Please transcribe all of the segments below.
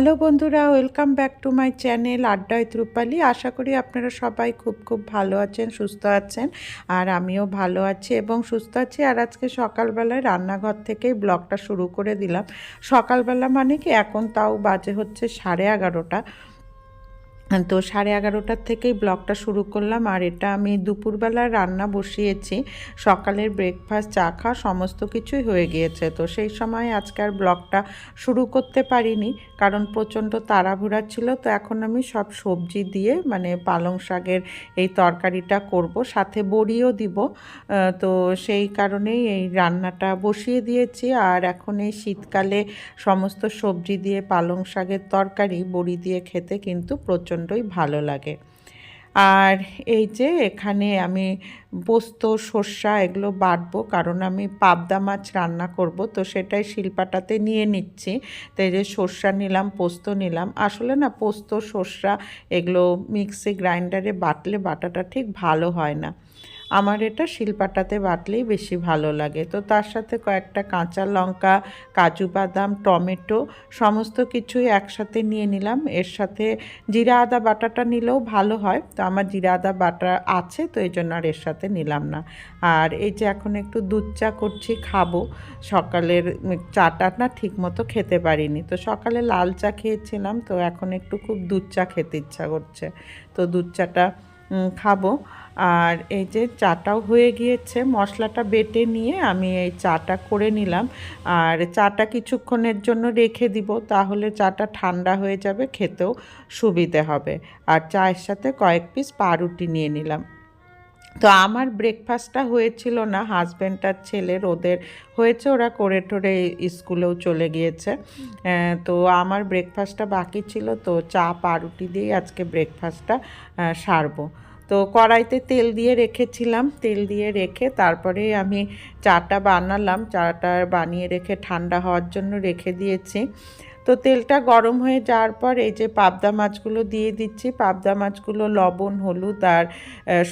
Hello বন্ধুরা, welcome back to my channel আড্ডায় ত্রুপালি আশা করি আপনারা সবাই খুব খুব ভালো আছেন, সুস্থ আছেন, আর আমিও ভালো আছি এবং সুস্থ আছি। আর আজকে সকালবেলায় রান্নাঘর থেকেই ব্লগটা শুরু করে দিলাম। সকালবেলা মানে কি, এখন তাও বাজে হচ্ছে সাড়ে এগারোটা। তো সাড়ে এগারোটার থেকেই ব্লগটা শুরু করলাম। আর এটা আমি দুপুরবেলা রান্না বসিয়েছি। সকালের ব্রেকফাস্ট চা খাওয়া সমস্ত কিছুই হয়ে গিয়েছে। তো সেই সময় আজকে আর ব্লগটা শুরু করতে পারিনি। কারণ প্রচণ্ড তাড়াহুড়া ছিল। তো এখন আমি সব সবজি দিয়ে মানে পালং শাকের এই তরকারিটা করব। সাথে বড়িও দিব। তো সেই কারণেই এই রান্নাটা বসিয়ে দিয়েছি। আর এখন এই শীতকালে সমস্ত সবজি দিয়ে পালং শাকের তরকারি, বড়ি দিয়ে খেতে কিন্তু প্রচণ্ডই ভালো লাগে। আর এই যে এখানে আমি পোস্ত, সর্ষা এগুলো বাটবো কারণ আমি পাবদা মাছ রান্না করব, তো সেটাই শিলপাটাতে নিয়ে নিচ্ছি। তো এই যে সর্ষা নিলাম, পোস্ত নিলাম। আসলে না পোস্ত, সর্ষা এগুলো মিক্সি গ্রাইন্ডারে বাটলে বাটাটা ঠিক ভালো হয় না। আমার এটা শিলপাটাতে বাটলেই বেশি ভালো লাগে। তো তার সাথে কয়েকটা কাঁচা লঙ্কা, কাজু বাদাম, টমেটো সমস্ত কিছুই একসাথে নিয়ে নিলাম। এর সাথে জিরা আদা বাটাটা নিলেও ভালো হয়। তো আমার জিরা আদা বাটা আছে, তো এই জন্য আর এর সাথে নিলাম না। আর এই যে এখন একটু দুধ চা করছি, খাব। সকালের চাটা না ঠিক মতো খেতে পারিনি। তো সকালে লাল চা খেয়েছিলাম, তো এখন একটু খুব দুধ চা খেতে ইচ্ছা করছে। তো দুধ চাটা খাব। আর এই যে চাটাও হয়ে গিয়েছে, মশলাটা বেটে নিয়ে আমি এই চাটা করে নিলাম। আর চাটা কিছুক্ষণের জন্য রেখে দিব, তাহলে চাটা ঠান্ডা হয়ে যাবে, খেতেও সুবিধে হবে। আর চায়ের সাথে কয়েক পিস পাউরুটি নিয়ে নিলাম। তো আমার ব্রেকফাস্টটা হয়েছিল না হাজব্যান্ড আর ছেলের ওদের হয়েছে ওরা করে টোরে স্কুলেও চলে গিয়েছে। তো আমার ব্রেকফাস্টটা বাকি ছিল তো চা পাউরুটি দিয়েই আজকে ব্রেকফাস্টটা সারবো। তো কড়াইতে তেল দিয়ে রেখেছিলাম তেল দিয়ে রেখে তারপরে আমি চাটা বানালাম চাটা বানিয়ে রেখে ঠান্ডা হওয়ার জন্য রেখে দিয়েছি। তো তেলটা গরম হয়ে যাওয়ার পর এই যে পাবদা মাছগুলো দিয়ে দিচ্ছি। পাবদা মাছগুলো লবণ, হলুদ আর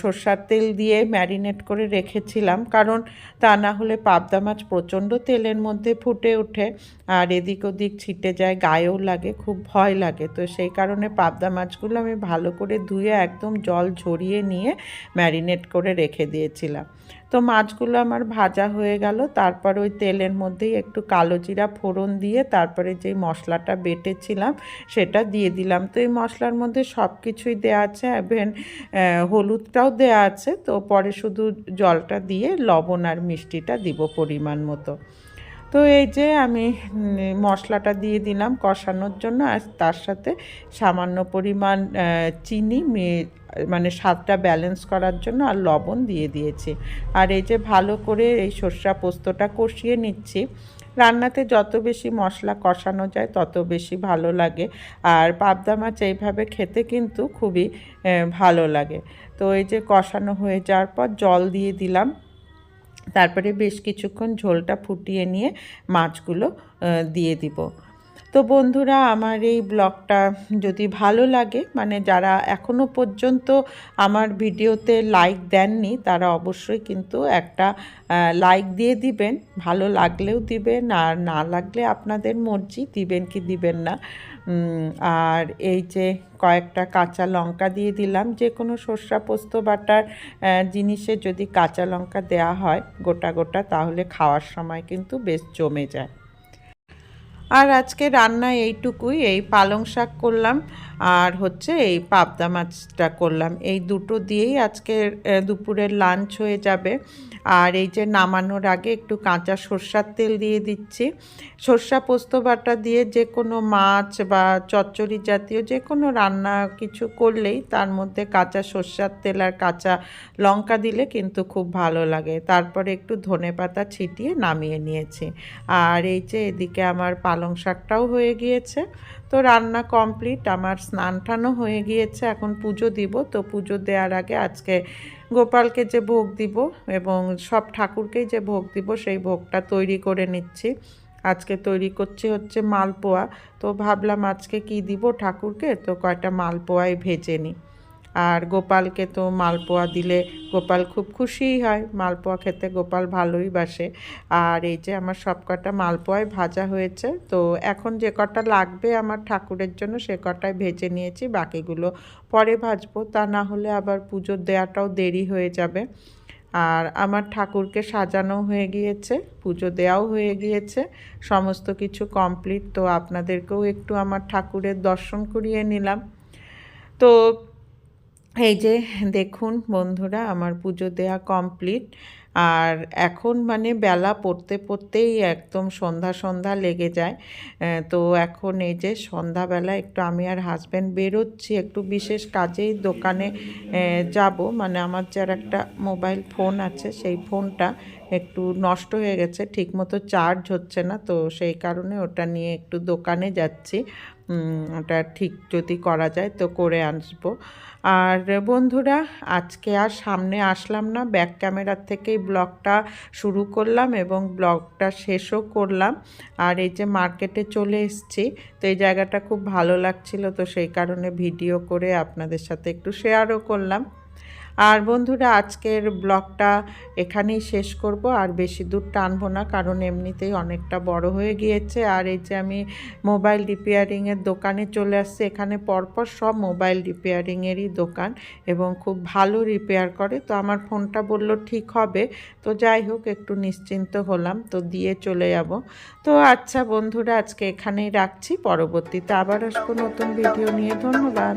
সর্ষার তেল দিয়ে ম্যারিনেট করে রেখেছিলাম। কারণ তা না হলে পাবদা মাছ প্রচণ্ড তেলের মধ্যে ফুটে ওঠে আর এদিক ওদিক ছিটে যায়, গায়েও লাগে, খুব ভয় লাগে। তো সেই কারণে পাবদা মাছগুলো আমি ভালো করে ধুয়ে একদম জল ঝরিয়ে নিয়ে ম্যারিনেট করে রেখে দিয়েছিলাম। তো মাছগুলো আমার ভাজা হয়ে গেল। তারপর ওই তেলের মধ্যেই একটু কালো জিরা ফোড়ন দিয়ে তারপরে যেই মশলাটা বেটেছিলাম সেটা দিয়ে দিলাম। তো এই মশলার মধ্যে সব কিছুই দেওয়া আছে ইভেন হলুদটাও দেওয়া আছে। তো পরে শুধু জলটা দিয়ে লবণ আর মিষ্টিটা দিব পরিমাণ মতো। তো এই যে আমি মশলাটা দিয়ে দিলাম কষানোর জন্য আর তার সাথে সামান্য পরিমাণ চিনি মানে স্বাদটা ব্যালেন্স করার জন্য আর লবণ দিয়ে দিয়েছি। আর এই যে ভালো করে এই সর্ষা পোস্তটা কষিয়ে নিচ্ছি। রান্নাতে যত বেশি মশলা কষানো যায় তত বেশি ভালো লাগে। আর পাবদা মাছ এইভাবে খেতে কিন্তু খুবই ভালো লাগে। তো এই যে কষানো হয়ে যাওয়ার পর জল দিয়ে দিলাম। তারপরে বেশ কিছুক্ষণ ঝোলটা ফুটিয়ে নিয়ে মাছগুলো দিয়ে দিব। তো বন্ধুরা, আমার এই ব্লগটা যদি ভালো লাগে মানে যারা এখনও পর্যন্ত আমার ভিডিওতে লাইক দেননি, তারা অবশ্যই কিন্তু একটা লাইক দিয়ে দিবেন। ভালো লাগলেও দিবেন, আর না লাগলে আপনাদের মর্জি, দিবেন কি দিবেন না। আর এই যে কয়েকটা কাঁচা লঙ্কা দিয়ে দিলাম যে কোনো সর্ষা, পোস্ত, বাটার জিনিসে যদি কাঁচা লঙ্কা দেওয়া হয় গোটা গোটা, তাহলে খাওয়ার সময় কিন্তু বেশ জমে যায়। আর আজকে রান্না এইটুকুই এই পালং শাক করলাম। আর হচ্ছে এই পাবদা মাছটা করলাম। এই দুটো দিয়েই আজকে দুপুরের লাঞ্চ হয়ে যাবে। আর এই যে নামানোর আগে একটু কাঁচা সর্ষার তেল দিয়ে দিচ্ছি। সর্ষা পোস্ত বাটা দিয়ে যে কোনো মাছ বা চচ্চড়ি জাতীয় যে কোনো রান্না কিছু করলেই তার মধ্যে কাঁচা সর্ষার তেল আর কাঁচা লঙ্কা দিলে কিন্তু খুব ভালো লাগে। তারপরে একটু ধনে পাতা ছিটিয়ে নামিয়ে নিয়েছি। আর এই যে এদিকে আমার পালং শাকটাও হয়ে গিয়েছে। তো রান্না কমপ্লিট, আমার স্নান টানও হয়ে গিয়েছে, এখন পুজো দিব। তো পুজো দেওয়ার আগে আজকে গোপালকে যে ভোগ দিব এবং সব ঠাকুরকেই যে ভোগ দিব, সেই ভোগটা তৈরি করে নিচ্ছি। আজকে তৈরি করছি হচ্ছে মালপোয়া। তো ভাবলাম আজকে কি দিব ঠাকুরকে? তো কয়টা মালপোয়াই ভেজে নিই। আর গোপালকে তো মালপোয়া দিলে গোপাল খুব খুশিই হয়। মালপোয়া খেতে গোপাল ভালোই বাসে। আর এই যে আমার সব কটা মালপোয়াই ভাজা হয়েছে, তো এখন যে কটা লাগবে আমার ঠাকুরের জন্য সে কটাই ভেজে নিয়েছি, বাকিগুলো পরে ভাজবো। তা না হলে আবার পুজো দেওয়াটাও দেরি হয়ে যাবে। আর আমার ঠাকুরকে সাজানো হয়ে গিয়েছে, পুজো দেওয়াও হয়ে গিয়েছে, সমস্ত কিছু কমপ্লিট তো আপনাদেরকেও একটু আমার ঠাকুরের দর্শন করিয়ে নিলাম। তো এই যে দেখুন বন্ধুরা, আমার পুজো দেওয়া কমপ্লিট আর এখন মানে বেলা পড়তে পড়তেই একদম সন্ধ্যা সন্ধ্যা লেগে যায়। তো এখন এই যে সন্ধ্যাবেলা একটু আমি আর হাজব্যান্ড বেরোচ্ছি, একটু বিশেষ কাজেই দোকানে যাব। মানে আমার যার একটা মোবাইল ফোন আছে, সেই ফোনটা একটু নষ্ট হয়ে গেছে, ঠিকমতো চার্জ হচ্ছে না। তো সেই কারণে ওটা নিয়ে একটু দোকানে যাচ্ছি। ওটা ঠিক যদি করা যায় তো করে আসব। আর বন্ধুরা, আজকে আর সামনে আসলাম না ব্যাক ক্যামেরার থেকেই ব্লগটা শুরু করলাম এবং ব্লগটা শেষও করলাম। আর এই যে মার্কেটে চলে এসছি, তো এই জায়গাটা খুব ভালো লাগছিল, তো সেই কারণে ভিডিও করে আপনাদের সাথে একটু শেয়ারও করলাম। আর বন্ধুরা, আজকের ব্লগটা এখানেই শেষ করব। আর বেশি দূর টানবো না, কারণ এমনিতেই অনেকটা বড় হয়ে গিয়েছে। আর এই যে আমি মোবাইল রিপেয়ারিংয়ের দোকানে চলে আসছি, এখানে পরপর সব মোবাইল রিপেয়ারিংয়েরই দোকান এবং খুব ভালো রিপেয়ার করে। তো আমার ফোনটা বলল, ঠিক হবে। তো যাই হোক, একটু নিশ্চিন্ত হলাম, তো দিয়ে চলে যাব। তো আচ্ছা বন্ধুরা, আজকে এখানেই রাখছি। পরবর্তীতে আবার আসব নতুন ভিডিও নিয়ে। ধন্যবাদ।